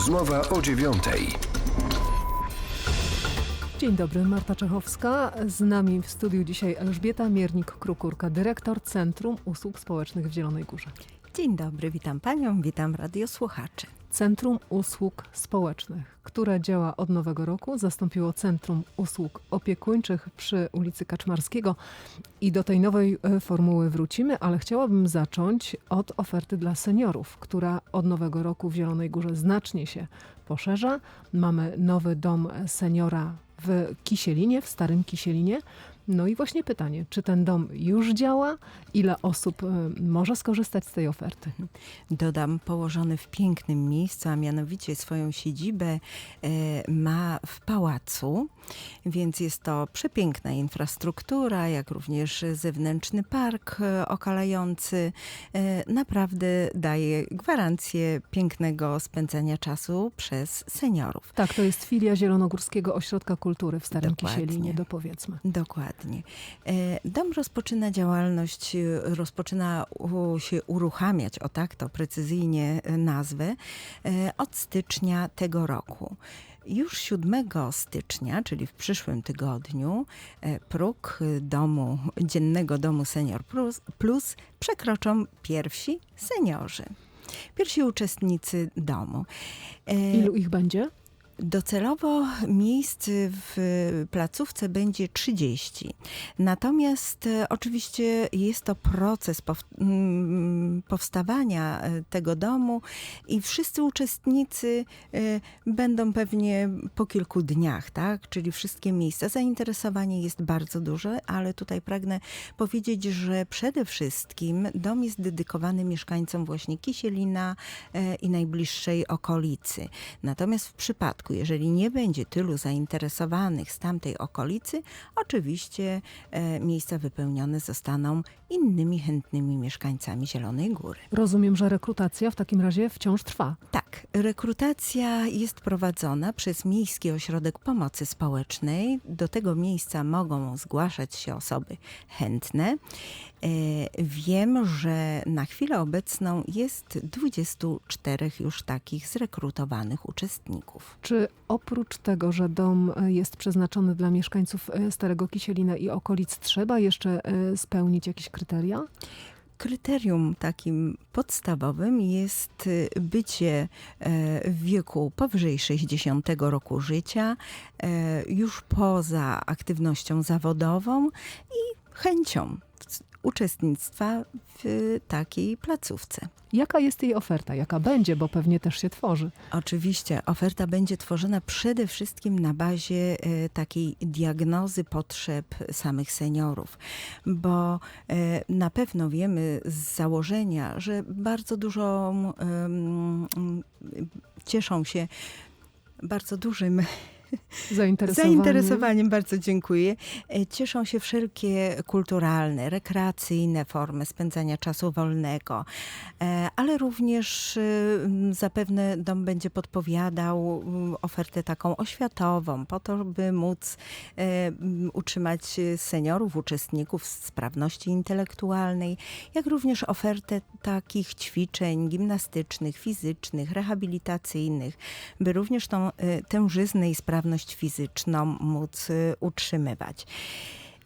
Rozmowa o dziewiątej. Dzień dobry, Marta Czechowska. Z nami w studiu dzisiaj Elżbieta Miernik-Krukurka, dyrektor Centrum Usług Społecznych w Zielonej Górze. Dzień dobry, witam panią, witam radiosłuchaczy. Centrum Usług Społecznych, które działa od nowego roku, zastąpiło Centrum Usług Opiekuńczych przy ulicy Kaczmarskiego i do tej nowej e, formuły wrócimy, ale chciałabym zacząć od oferty dla seniorów, która od nowego roku w Zielonej Górze znacznie się poszerza. Mamy nowy dom seniora w Kisielinie, w Starym Kisielinie. No i właśnie pytanie, czy ten dom już działa? Ile osób e, może skorzystać z tej oferty? Dodam, położony w pięknym miejscu, a mianowicie swoją siedzibę e, ma w pałacu, więc jest to przepiękna infrastruktura, jak również zewnętrzny park e, okalający. Naprawdę daje gwarancję pięknego spędzania czasu przez seniorów. Tak, to jest filia Zielonogórskiego Ośrodka Kultury w Starym Dokładnie. Kisielinie, dopowiedzmy. Dokładnie. E, Dom rozpoczyna działalność, e, rozpoczyna się uruchamiać, o tak to precyzyjnie e, nazwę, od stycznia tego roku. Już 7 stycznia, czyli w przyszłym tygodniu, próg domu, dziennego domu Senior Plus, Plus przekroczą pierwsi seniorzy. Pierwsi uczestnicy domu. Ilu ich będzie? Docelowo miejsc w placówce będzie 30. Natomiast e, oczywiście jest to proces mm, powstawania e, tego domu i wszyscy uczestnicy e, będą pewnie po kilku dniach, tak? Czyli wszystkie miejsca. Zainteresowanie jest bardzo duże, ale tutaj pragnę powiedzieć, że przede wszystkim dom jest dedykowany mieszkańcom właśnie Kisielina i najbliższej okolicy. Natomiast w przypadku, jeżeli nie będzie tylu zainteresowanych z tamtej okolicy, oczywiście e, miejsca wypełnione zostaną innymi chętnymi mieszkańcami Zielonej Góry. Rozumiem, że rekrutacja w takim razie wciąż trwa. Tak, rekrutacja jest prowadzona przez Miejski Ośrodek Pomocy Społecznej. Do tego miejsca mogą zgłaszać się osoby chętne. E, Wiem, że na chwilę obecną jest 24 już takich zrekrutowanych uczestników. Czy oprócz tego, że dom e, jest przeznaczony dla mieszkańców e, Starego Kisielina i okolic, trzeba jeszcze e, spełnić jakieś kryteria? Kryterium takim podstawowym jest bycie w wieku powyżej 60 roku życia, już poza aktywnością zawodową i chęcią uczestnictwa w takiej placówce. Jaka jest jej oferta? Jaka będzie, bo pewnie też się tworzy? Oczywiście oferta będzie tworzona przede wszystkim na bazie e, takiej diagnozy potrzeb samych seniorów, bo e, na pewno wiemy z założenia, że bardzo dużo cieszą się bardzo dużym Zainteresowanie? Zainteresowaniem bardzo dziękuję. E, Cieszą się wszelkie kulturalne, rekreacyjne formy spędzania czasu wolnego, e, ale również e, zapewne dom będzie podpowiadał ofertę taką oświatową, po to, by móc utrzymać seniorów, uczestników sprawności intelektualnej, jak również ofertę takich ćwiczeń gimnastycznych, fizycznych, rehabilitacyjnych, by również tą tężyznę i sprawność fizyczną móc e, utrzymywać.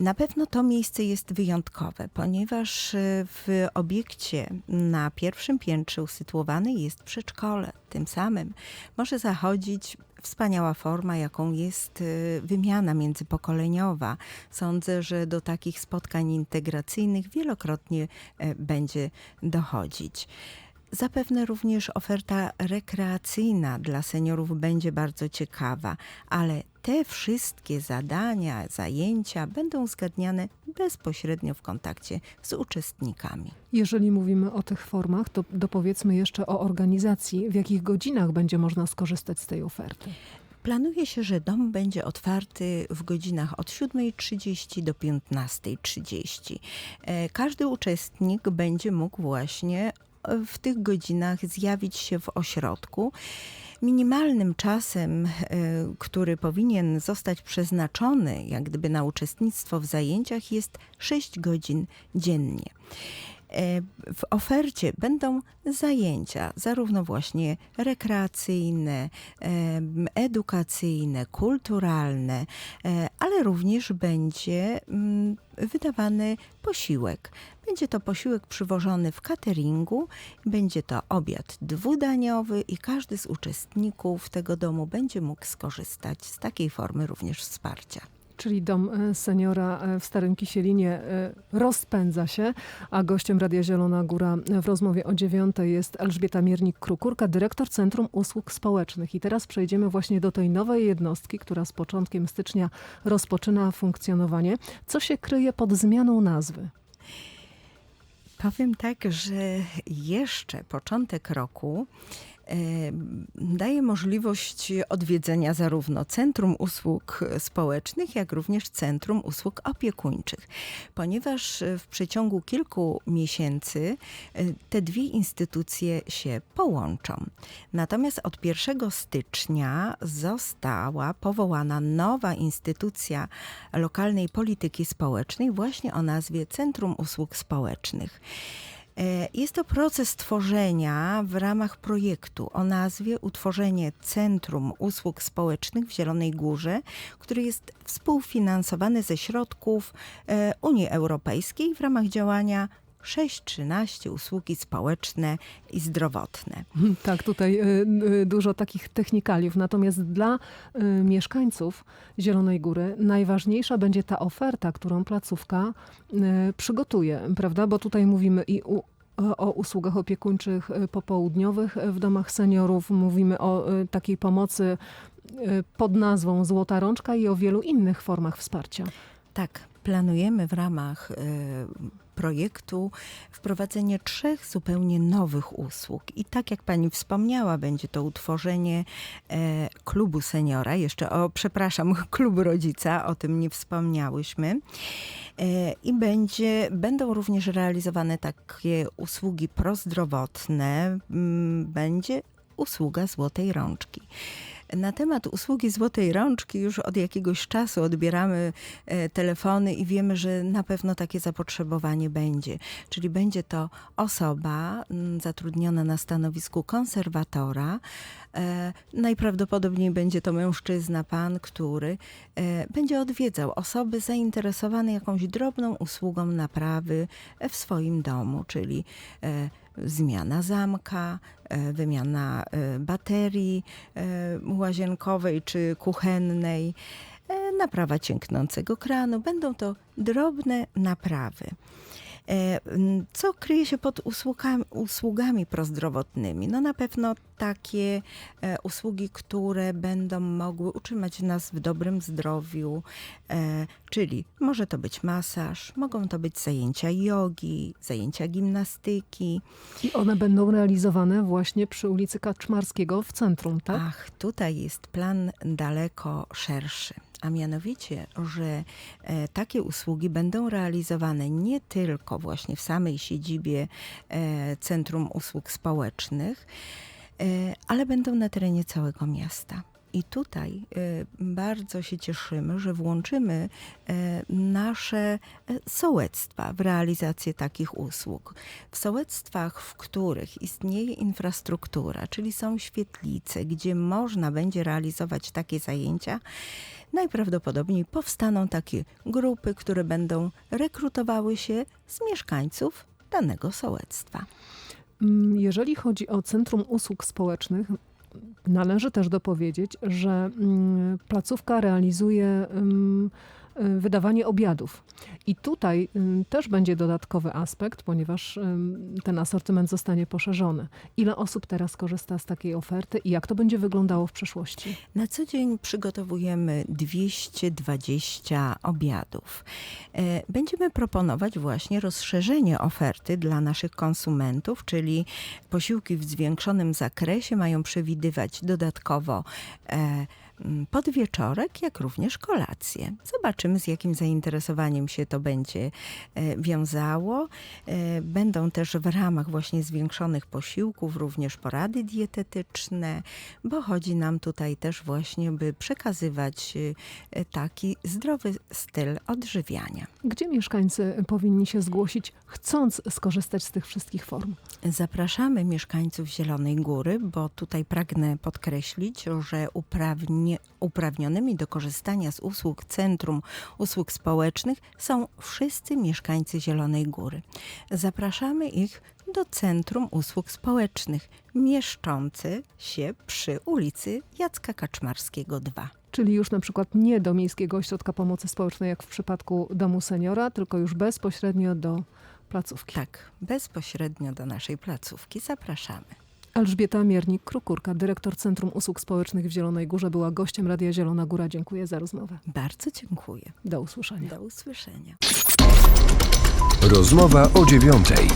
Na pewno to miejsce jest wyjątkowe, ponieważ e, w obiekcie na pierwszym piętrze usytuowane jest przedszkole. Tym samym może zachodzić wspaniała forma, jaką jest e, wymiana międzypokoleniowa. Sądzę, że do takich spotkań integracyjnych wielokrotnie e, będzie dochodzić. Zapewne również oferta rekreacyjna dla seniorów będzie bardzo ciekawa, ale te wszystkie zadania, zajęcia będą uzgadniane bezpośrednio w kontakcie z uczestnikami. Jeżeli mówimy o tych formach, to dopowiedzmy jeszcze o organizacji. W jakich godzinach będzie można skorzystać z tej oferty? Planuje się, że dom będzie otwarty w godzinach od 7.30 do 15.30. E, Każdy uczestnik będzie mógł właśnie w tych godzinach zjawić się w ośrodku. Minimalnym czasem, e, który powinien zostać przeznaczony jak gdyby na uczestnictwo w zajęciach jest 6 godzin dziennie. E, W ofercie będą zajęcia, zarówno właśnie rekreacyjne, em, edukacyjne, kulturalne, e, ale również będzie wydawany posiłek. Będzie to posiłek przywożony w cateringu, będzie to obiad dwudaniowy i każdy z uczestników tego domu będzie mógł skorzystać z takiej formy również wsparcia. Czyli dom e, seniora e, w Starym Kisielinie e, rozpędza się, a gościem Radia Zielona Góra w rozmowie o dziewiątej jest Elżbieta Miernik-Krukurka, dyrektor Centrum Usług Społecznych. I teraz przejdziemy właśnie do tej nowej jednostki, która z początkiem stycznia rozpoczyna funkcjonowanie. Co się kryje pod zmianą nazwy? Powiem tak, że jeszcze początek roku daje możliwość odwiedzenia zarówno Centrum Usług Społecznych, jak również Centrum Usług Opiekuńczych, ponieważ e, w przeciągu kilku miesięcy e, te dwie instytucje się połączą. Natomiast od 1 stycznia została powołana nowa instytucja lokalnej polityki społecznej właśnie o nazwie Centrum Usług Społecznych. E, Jest to proces tworzenia w ramach projektu o nazwie Utworzenie Centrum Usług Społecznych w Zielonej Górze, który jest współfinansowany ze środków e, Unii Europejskiej w ramach działania 6.13 usługi społeczne i zdrowotne. Tak, tutaj y, y, dużo takich technikaliów. Natomiast dla y, mieszkańców Zielonej Góry najważniejsza będzie ta oferta, którą placówka przygotuje, prawda? Bo tutaj mówimy i u, o usługach opiekuńczych popołudniowych w domach seniorów, mówimy o takiej pomocy pod nazwą Złota Rączka i o wielu innych formach wsparcia. Tak, planujemy w ramach projektu wprowadzenie trzech zupełnie nowych usług. I tak jak pani wspomniała, będzie to utworzenie e, klubu seniora, jeszcze o, przepraszam, klubu rodzica, o tym nie wspomniałyśmy. E, I będzie, będą również realizowane takie usługi prozdrowotne. Będzie usługa złotej rączki. Na temat usługi złotej rączki już od jakiegoś czasu odbieramy e, telefony i wiemy, że na pewno takie zapotrzebowanie będzie. Czyli będzie to osoba zatrudniona na stanowisku konserwatora. E, Najprawdopodobniej będzie to mężczyzna, pan, który e, będzie odwiedzał osoby zainteresowane jakąś drobną usługą naprawy w swoim domu, czyli zmiana zamka, e, wymiana e, baterii e, łazienkowej czy kuchennej, naprawa cięknącego kranu. Będą to drobne naprawy. E, Co kryje się pod usługami, usługami prozdrowotnymi? No na pewno takie e, usługi, które będą mogły utrzymać nas w dobrym zdrowiu, e, czyli może to być masaż, mogą to być zajęcia jogi, zajęcia gimnastyki. I one będą realizowane właśnie przy ulicy Kaczmarskiego w centrum, tak? Ach, tutaj jest plan daleko szerszy. A mianowicie, że e, takie usługi będą realizowane nie tylko właśnie w samej siedzibie e, Centrum Usług Społecznych, e, ale będą na terenie całego miasta. I tutaj e, bardzo się cieszymy, że włączymy e, nasze e, sołectwa w realizację takich usług. W sołectwach, w których istnieje infrastruktura, czyli są świetlice, gdzie można będzie realizować takie zajęcia, najprawdopodobniej powstaną takie grupy, które będą rekrutowały się z mieszkańców danego sołectwa. Mm, Jeżeli chodzi o Centrum Usług Społecznych, należy też dopowiedzieć, że mm, placówka realizuje mm, y, wydawanie obiadów. I tutaj też będzie dodatkowy aspekt, ponieważ ten asortyment zostanie poszerzony. Ile osób teraz korzysta z takiej oferty i jak to będzie wyglądało w przyszłości? Na co dzień przygotowujemy 220 obiadów. E, Będziemy proponować właśnie rozszerzenie oferty dla naszych konsumentów, czyli posiłki w zwiększonym zakresie mają przewidywać dodatkowo e, podwieczorek, jak również kolację. Zobaczymy. z jakim zainteresowaniem się to będzie e, wiązało. E, Będą też w ramach właśnie zwiększonych posiłków również porady dietetyczne, bo chodzi nam tutaj też właśnie, by przekazywać e, taki zdrowy styl odżywiania. Gdzie mieszkańcy powinni się zgłosić, chcąc skorzystać z tych wszystkich form? Zapraszamy mieszkańców Zielonej Góry, bo tutaj pragnę podkreślić, że uprawnie, uprawnionymi do korzystania z usług Centrum Usług Społecznych są wszyscy mieszkańcy Zielonej Góry. Zapraszamy ich do Centrum Usług Społecznych, mieszczący się przy ulicy Jacka Kaczmarskiego 2. Czyli już na przykład nie do Miejskiego Ośrodka Pomocy Społecznej, jak w przypadku Domu Seniora, tylko już bezpośrednio do placówki. Tak, bezpośrednio do naszej placówki zapraszamy. Elżbieta Miernik-Krukurka, dyrektor Centrum Usług Społecznych w Zielonej Górze, była gościem Radia Zielona Góra. Dziękuję za rozmowę. Bardzo dziękuję. Do usłyszenia. Do usłyszenia. Rozmowa o dziewiątej.